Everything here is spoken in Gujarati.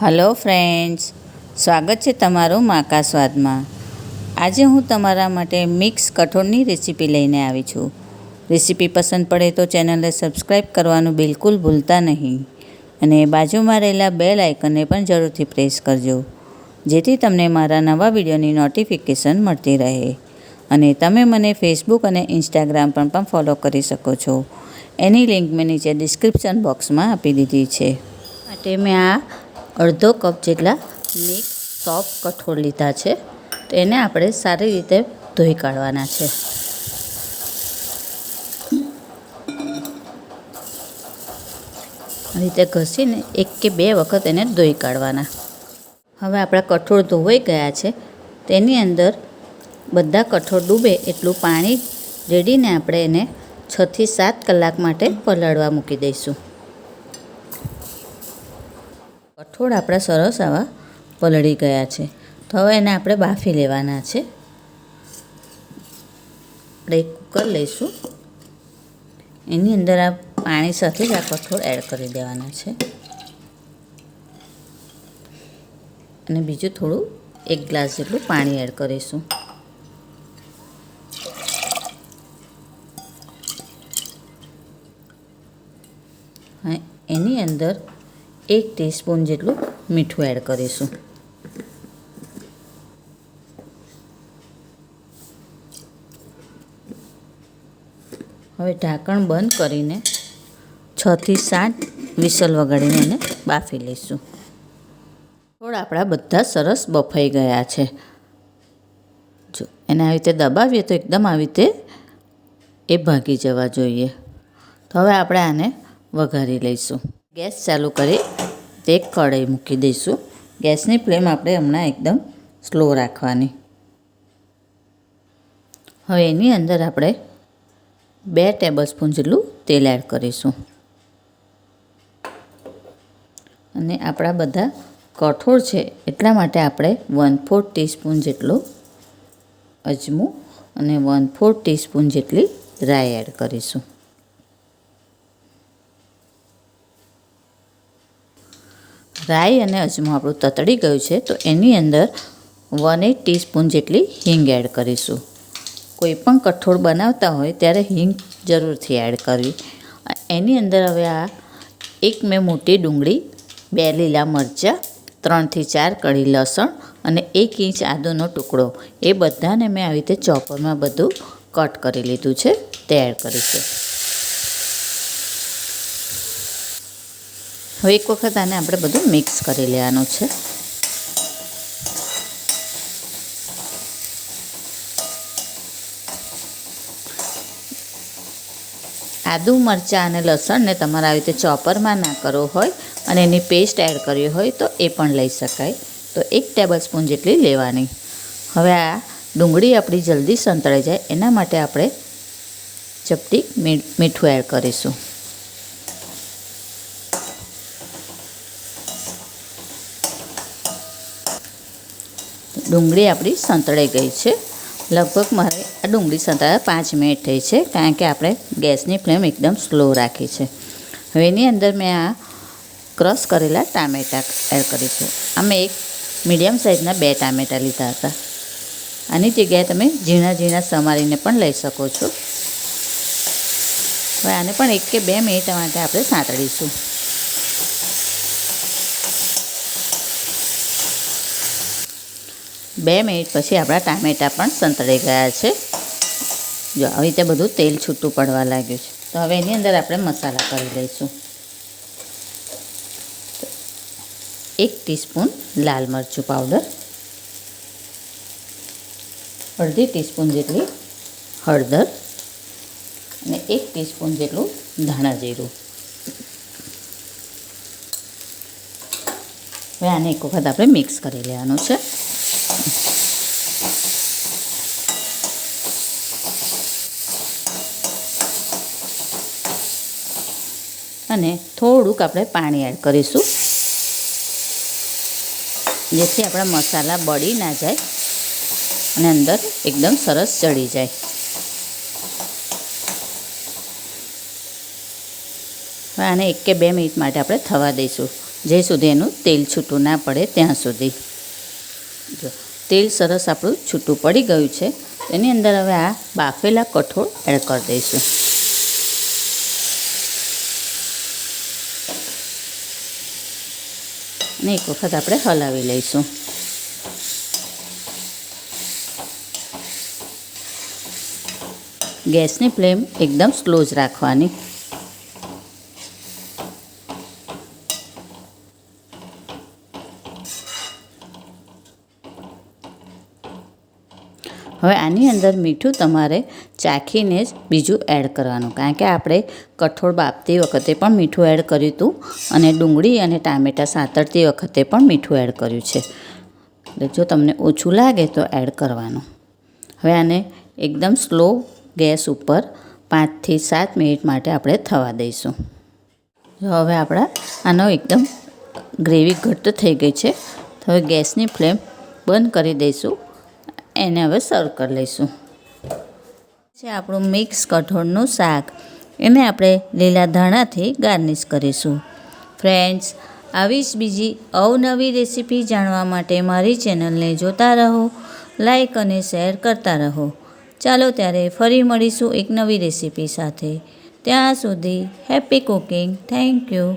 હલો ફ્રેન્ડ્સ, સ્વાગત છે તમારું માકા સ્વાદમાં. આજે હું તમારા માટે મિક્સ કઠોળની રેસીપી લઈને આવી છું. રેસીપી પસંદ પડે તો ચેનલને સબસ્ક્રાઈબ કરવાનું બિલકુલ ભૂલતા નહીં. અને બાજુમાં રહેલા બેલ આઇકનને પણ જરૂરથી પ્રેસ કરજો, જેથી તમને મારા નવા વિડીયોની નોટિફિકેશન મળતી રહે. અને તમે મને ફેસબુક અને ઇન્સ્ટાગ્રામ પર પણ ફોલો કરી શકો છો. એની લિંક મેં નીચે ડિસ્ક્રિપ્શન બોક્સમાં આપી દીધી છે. માટે મેં આ અડધો કપ જેટલા મિક્સ સોફ્ટ કઠોળ લીધા છે. તો એને આપણે સારી રીતે ધોઈ કાઢવાના છે. રીતે ઘસીને એક કે બે વખત એને ધોઈ કાઢવાના. હવે આપણા કઠોળ ધોવાઈ ગયા છે. તેની અંદર બધા કઠોળ ડૂબે એટલું પાણી રેડીને આપણે એને છથી સાત કલાક માટે પલાળવા મૂકી દઈશું. કઠોળ આપણા સરસ આવા પલળી ગયા છે. તો હવે એને આપણે બાફી લેવાના છે. આપણે એક કુકર લઈશું. એની અંદર આ પાણી સાથે જ આ કઠોળ એડ કરી દેવાના છે. અને બીજું થોડું એક ગ્લાસ જેટલું પાણી એડ કરીશું. એની અંદર એક ટીસ્પૂન જેટલું મીઠું એડ કરીશું. હવે ઢાંકણ બંધ કરીને છથી સાત વિસલ વગાડીને એને બાફી લઈશું. થોડા આપણા બધા સરસ બફાઈ ગયા છે. જો એને આવી રીતે દબાવીએ તો એકદમ આવી રીતે એ ભાગી જવા જોઈએ. તો હવે આપણે આને વઘારી લઈશું. ગેસ ચાલુ કરી તે કઢાઈ મૂકી દઈશું. ગેસની ફ્લેમ આપણે હમણાં એકદમ સ્લો રાખવાની. હવે એની અંદર આપણે બે ટેબલ સ્પૂન જેટલું તેલ એડ કરીશું. અને આપણા બધા કઠોળ છે એટલા માટે આપણે વન ફોર્થ ટીસ્પૂન જેટલો અજમું અને વન ફોર્થ ટીસ્પૂન જેટલી રાઈ એડ કરીશું. રાઈ અને અજમો આપણું તતડી ગયું છે, તો એની અંદર વન એટ ટીસ્પૂન જેટલી હિંગ એડ કરીશું. કોઈ પણ કઠોળ બનાવતા હોય ત્યારે હિંગ જરૂરથી એડ કરવી. એની અંદર હવે આ એક મેં મોટી ડુંગળી, બે લીલા મરચાં ત્રણથી ચાર કળી લસણ અને એક ઇંચ આદુનો ટુકડો. એ બધાને મેં આવી રીતે ચોપરમાં બધું કટ કરી લીધું છે, તે એડ કરીશું. હવે એક વખત આને આપણે બધું મિક્સ કરી લેવાનું છે. આદુ, મરચાં અને લસણને તમારે આવી રીતે ચોપરમાં ના કરવો હોય અને એની પેસ્ટ એડ કરવી હોય તો એ પણ લઈ શકાય. તો એક ટેબલ સ્પૂન જેટલી લેવાની. હવે આ ડુંગળી આપણી જલ્દી સંતળાઈ જાય, એના માટે આપણે ચપટી મીઠું એડ કરીશું. ડુંગળી આપણી સંતળાઈ ગઈ છે. લગભગ મારે આ ડુંગળી સંતળાયા પાંચ મિનિટ થઈ છે, કારણ કે આપણે ગેસની ફ્લેમ એકદમ સ્લો રાખી છે. હવે એની અંદર મેં આ ક્રશ કરેલા ટામેટાં એડ કરીશું. અમે એક મીડિયમ સાઇઝના બે ટામેટાં લીધા હતા. આની જગ્યાએ તમે ઝીણા ઝીણા સમારીને પણ લઈ શકો છો. હવે આને પણ એક કે બે મિનિટ માટે આપણે સાંતળીશું. બે મિનિટ પછી આપણા ટામેટાં પણ સંતળાઈ ગયા છે. જો આવી રીતે બધું તેલ છૂટું પડવા લાગ્યું છે. તો હવે એની અંદર આપણે મસાલા કરી લઈશું. એક ટીસ્પૂન લાલ મરચું પાવડર, અડધી ટીસ્પૂન જેટલી હળદર અને એક ટીસ્પૂન જેટલું ધાણા જીરું. હવે આને એક વખત આપણે મિક્સ કરી લેવાનું છે. અને થોડુંક આપણે પાણી એડ કરીશું. જેથી આપણા મસાલા બળી ના જાય અને અંદર એકદમ સરસ ચડી જાય. આને એક કે બે મિનિટ માટે આપણે થવા દઈશું. જે સુધી એનું તેલ છૂટું ના પડે ત્યાં સુધી. જો, તેલ સરસ આપણું છૂટું પડી ગયું છે. એની અંદર હવે આ બાફેલા કઠોળ એડ કરી દઈશું. અને એક વખત આપણે હલાવી લઈશું. ગેસની ફ્લેમ એકદમ સ્લો જ રાખવાની. હવે આની અંદર મીઠું તમારે ચાખીને જ બીજું એડ કરવાનું. કારણ કે આપણે કઠોળ બાફતી વખતે પણ મીઠું એડ કર્યું હતું અને ડુંગળી અને ટામેટાં સાતરતી વખતે પણ મીઠું એડ કર્યું છે. એટલે જો તમને ઓછું લાગે તો એડ કરવાનું. હવે આને એકદમ સ્લો ગેસ ઉપર પાંચથી સાત મિનિટ માટે આપણે થવા દઈશું. હવે આપણા આનો એકદમ ગ્રેવી ઘટ્ટ થઈ ગઈ છે. હવે ગેસની ફ્લેમ બંધ કરી દઈશું. એને હવે સર્વ કરી લઈશું. છે આપણું મિક્સ કઠોળનું શાક. એને આપણે લીલા ધાણાથી ગાર્નિશ કરીશું. ફ્રેન્ડ્સ આવી જ બીજી અવનવી રેસીપી જાણવા માટે મારી ચેનલને જોતા રહો લાઈક અને શેર કરતા રહો. ચાલો ત્યારે ફરી મળીશું એક નવી રેસીપી સાથે. ત્યાં સુધી હેપી કુકિંગ થેન્ક યુ